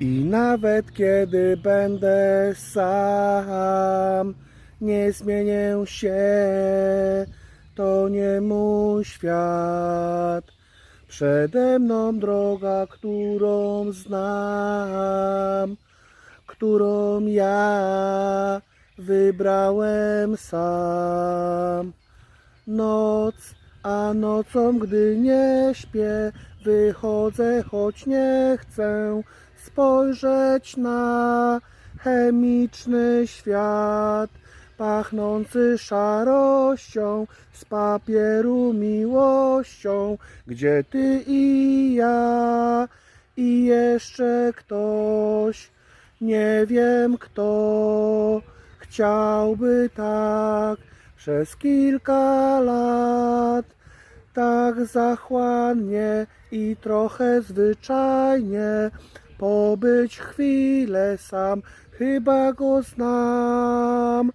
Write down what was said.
I nawet kiedy będę sam, nie zmienię się, to nie mój świat. Przede mną droga, którą znam, którą ja wybrałem sam. Noc, a nocą, gdy nie śpię, wychodzę, choć nie chcę spojrzeć na chemiczny świat, pachnący szarością z papieru miłością, gdzie ty i ja? I jeszcze ktoś, nie wiem kto, chciałby tak. Przez kilka lat, tak zachłannie i trochę zwyczajnie pobyć chwilę sam, chyba go znam.